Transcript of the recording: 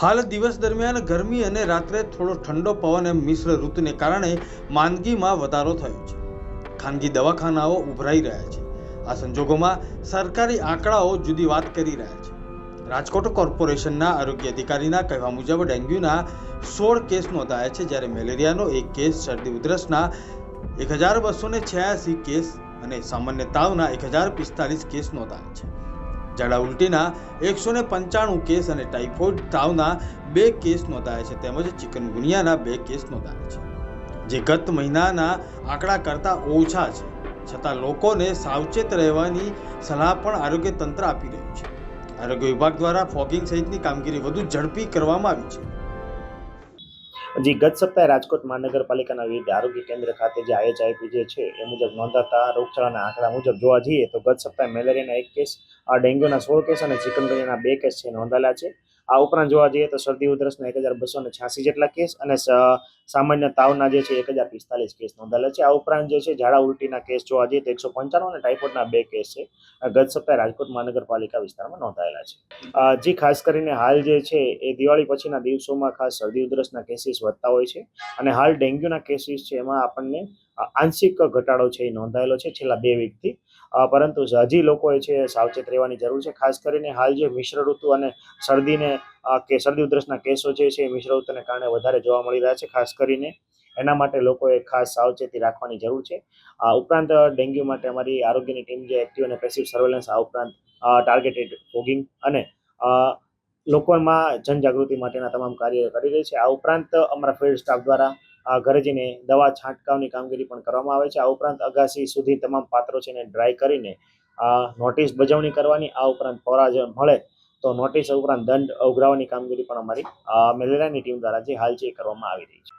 હાલ દિવસ દરમિયાન ગરમી અને રાત્રે થોડો ઠંડો પવન એમ મિશ્ર ઋતુને કારણે માંદગીમાં વધારો થયો છે. ખાનગી દવાખાનાઓ ઉભરાઈ રહ્યા છે. આ સંજોગોમાં સરકારી આંકડાઓ જુદી વાત કરી રહ્યા છે. રાજકોટ કોર્પોરેશનના આરોગ્ય અધિકારીના કહેવા મુજબ ડેન્ગ્યુના સોળ કેસ નોંધાયા છે જ્યારે મેલેરિયાનો એક કેસ, શરદી ઉધરસના એક હજાર બસો ને છ્યાસી કેસ અને સામાન્ય તાવના એક હજાર પિસ્તાલીસ કેસ નોંધાયા છે. ઝાડા ઉલટીના એકસો ને પંચાણું કેસ અને ટાઇફોઇડ તાવના બે કેસ નોંધાયા છે. તેમજ ચિકનગુનિયાના બે કેસ નોંધાયા છે. જે ગત મહિનાના આંકડા કરતાં ઓછા છે. છતાં લોકોને સાવચેત રહેવાની સલાહ પણ આરોગ્ય તંત્ર આપી રહ્યું છે. આરોગ્ય વિભાગ દ્વારા ફોગિંગ સહિતની કામગીરી વધુ ઝડપી કરવામાં આવી છે. જી, ગત સપ્તાહે રાજકોટ મહાનગરપાલિકાના વિવિધ આરોગ્ય કેન્દ્ર ખાતે જે આઈએચઆઈપી જે છે, એ મુજબ નોંધાતા રોગચાળાના આંકડા મુજબ જોવા જઈએ તો ગત સપ્તાહે મેલેરિયાના એક કેસ આ ડેન્ગ્યુના સોળ કેસ અને ચિકનગુનિયાના બે કેસ છે નોંધાયેલા છે. આ ઉપરાંત જોવા જઈએ તો શરદી ઉધરસના એક હજાર બસો ને છ્યાસી જેટલા કેસ અને સામાન્ય તાવના જે છે એક હજાર પિસ્તાલીસ કેસ નોંધાયેલા છે. આ ઉપરાંત જે છે ઝાડા ઉલટીના કેસ જોવા જઈએ તો એકસો પંચાણું અને ટાઇફોઇડના બે કેસ છે. ગત સપ્તાહે રાજકોટ મહાનગરપાલિકા વિસ્તારમાં નોંધાયેલા છે. જે, ખાસ કરીને હાલ જે છે એ દિવાળી પછીના દિવસોમાં ખાસ શરદી ઉધરસના કેસીસ વધતા હોય છે અને હાલ ડેન્ગ્યુના કેસીસ છે એમાં આપણને આંશિક ઘટાડો છે એ નોંધાયેલો છે છેલ્લા બે વીકથી પરંતુ હજી લોકોએ છે સાવચેત રહેવાની જરૂર છે. ખાસ કરીને હાલ જે મિશ્ર ઋતુ અને શરદીને કે શરદી ઉધરસના કેસો જે છે એ મિશ્ર ઋતુને કારણે વધારે જોવા મળી રહ્યા છે. ખાસ કરીને એના માટે લોકોએ ખાસ સાવચેતી રાખવાની જરૂર છે. આ ઉપરાંત ડેન્ગ્યુ માટે અમારી આરોગ્યની ટીમ જે એક્ટિવ અને પેસિવ સર્વેલન્સ આ ઉપરાંત ટાર્ગેટેડ ફોગિંગ અને લોકોમાં જનજાગૃતિ માટેના તમામ કાર્ય કરી રહી છે. આ ઉપરાંત અમારા ફિલ્ડ સ્ટાફ દ્વારા ઘરે જઈને દવા છાંટકાવની કામગીરી પણ કરવામાં આવે છે. આ ઉપરાંત અગાસી સુધી તમામ પાત્રો છે એને ડ્રાય કરીને નોટિસ બજવણી કરવાની, આ ઉપરાંત પરાજય મળે તો નોટિસ ઉપરાંત દંડ ઉઘરાવવાની કામગીરી પણ અમારી મેલેરિયાની ટીમ દ્વારા જે હાલ છે કરવામાં આવી રહી છે.